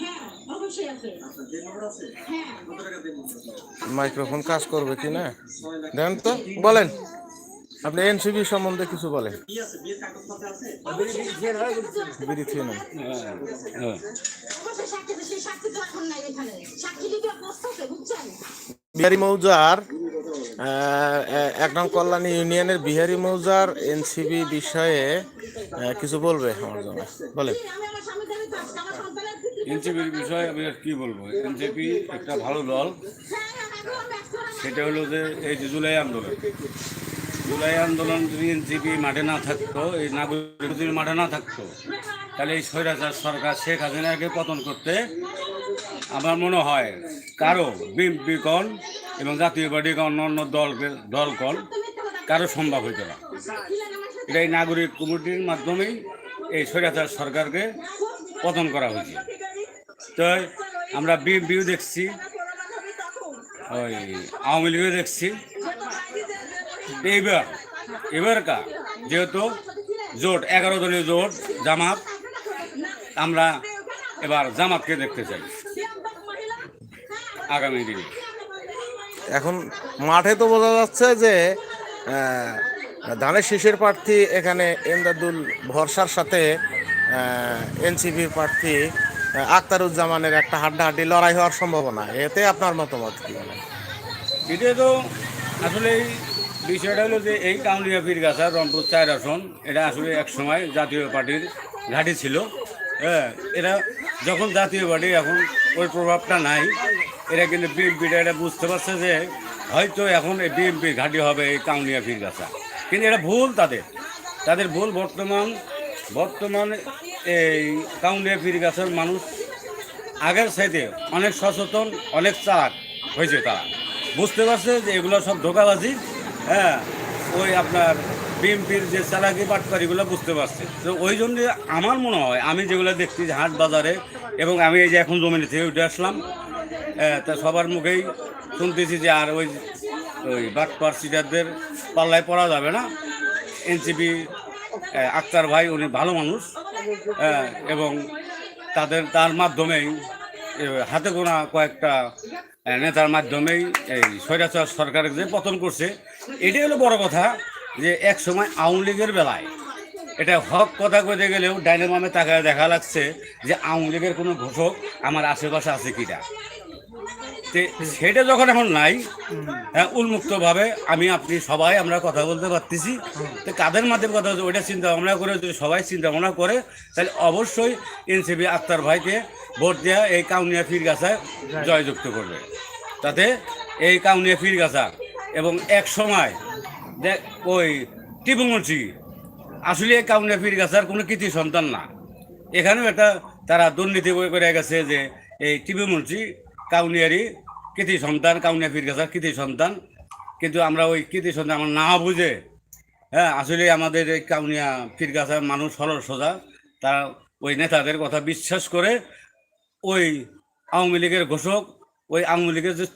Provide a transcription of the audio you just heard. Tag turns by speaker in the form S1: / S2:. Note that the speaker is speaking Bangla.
S1: হ্যাঁ হ্যাঁ?
S2: মাইক্রোফোন কাজ করবে কি না? দেন তো বলেন। আপনি এনসিবি সম্বন্ধে কিছু বলেন। বিড়ি নেন। বিহারি মৌজার এক নং কল্যাণী ইউনিয়নের বিহারি মৌজার এনসিবি বিষয়ে কিছু বলবে আমার জন্য?
S1: ভিত্তিতে-
S3: এনসিপির বিষয়ে আমি আর কি বলব? এনসিপি একটা ভালো দল। সেটা হলো যে, এই যে জুলাই আন্দোলন। জুলাই আন্দোলন যদি এনসিপি মাঠে না থাকতো, এই নাগরিক যদি মাঠে না থাকতো, তাহলে এই স্বৈরাচার সরকার শেখ হাসিনাকে পতন করতে আমার মনে হয় কারও বিএনপি কন এবং জাতীয় পার্টি কন অন্য দলকে দল কন কারও সম্ভব হইতো না। এটা এই নাগরিক কমিটির মাধ্যমেই এই স্বৈরাচার সরকারকে পতন করা হয়েছে। তো আমরা বিএনপিও দেখছি, ওই আওয়ামী লীগও দেখছি। এইবার এবারকা যেহেতু জোট, এগারো দলীয় জোট, জামাত, আমরা এবার জামাতকে দেখতে চাই। আগামী দিনে।
S2: এখন মাঠে তো বোঝা যাচ্ছে যে ধানের শীষের প্রার্থী এখানে এমদাদুল ভরসার সাথে এনসিপি প্রার্থী আহ, আখতারুজ্জামানের একটা হাড্ডাহাড্ডি লড়াই হওয়ার সম্ভাবনা। এতে আপনার মতামত কি?
S3: এটা তো আসলে এই বিষয়টা হলো যে এই কাউনিয়া পীরগাছা রংপুর চার আসন এটা আসলে এক সময় জাতীয় পার্টির ঘাঁটি ছিল। হ্যাঁ এরা যখন জাতীয় পার্টি এখন ওই প্রভাবটা নাই। এরা কিন্তু বিএনপিটা এটা বুঝতে পারছে যে হয়তো এখন এই বিএনপির ঘাঁটি হবে এই কাউনিয়া পীরগাছা কিন্তু এটা ভুল তাদের। তাদের ভুল বর্তমান বর্তমান এই কাউনিয়া পীরগাছার মানুষ আগের সাইডে অনেক সচেতন, অনেক চাক হয়েছে তারা। বুঝতে পারছে যে এগুলো সব ধোকাবাজি হ্যাঁ? ওই আপনার বিএমপির যে চালাকি পাটকারিগুলো বুঝতে পারছে। তো ওই জন্য আমার মনে হয়, আমি যেগুলো দেখছি হাট বাজারে, এবং আমি এই যে এখন জমিনে থেকে উঠে আসলাম তা সবার মুখেই শুনতেছি যে আর ওই ওই বাটপার সিটারদের পাল্লায় পড়া যাবে না। এনসিপি আক্তার ভাই উনি ভালো মানুষ হ্যাঁ, এবং তাদের তার মাধ্যমেই হাতে গোনা কয়েকটা নেতার মাধ্যমেই এই স্বৈরাচার সরকারের যে পতন করছে এটাই হলো বড় কথা যে এক সময় আওয়ামী লীগের বেলায় এটা হক কথা কইতে গেলেও ডাইনের মামে তাকায় দেখা লাগছে যে আওয়ামী লীগের কোনো ঘোষক আমার আশেপাশে আছে কিনা। সেটা যখন এখন নাই হ্যাঁ, উন্মুক্তভাবে আমি আপনি সবাই আমরা কথা বলতে পারতেছি। তো কাদের মাধ্যমে কথা হচ্ছে ওইটা চিন্তা ভাবনা করে যদি সবাই চিন্তা ভাবনা করে তাহলে অবশ্যই এনসিবি আক্তার ভাইকে ভোট দেওয়া এই কাউনিয়া ফিরগাছায় জয়যুক্ত করবে। তাতে এই কাউনিয়া ফিরগাছা এবং এক সময় দেখ ওই টিপুমন্ত্রী আসলে এই কাউনিয়া ফিরগাছার কোনো কৃতি সন্তান না। এখানেও একটা তারা দুর্নীতি করে গেছে যে, এই টিভি মন্ত্রী কাউনিয়ারি কৃতি সন্তান, কাউনিয়া ফিরগাছার কৃতি সন্তান। কিন্তু আমরা ওই কৃতি সন্তান আমরা না বুঝে হ্যাঁ আসলে আমাদের এই কাউনিয়া ফিরগাছার মানুষ সরল সোজা। তারা ওই নেতাদের কথা বিশ্বাস করে ওই আওয়ামী লীগের ঘোষক, ওই আওয়ামী লীগের যে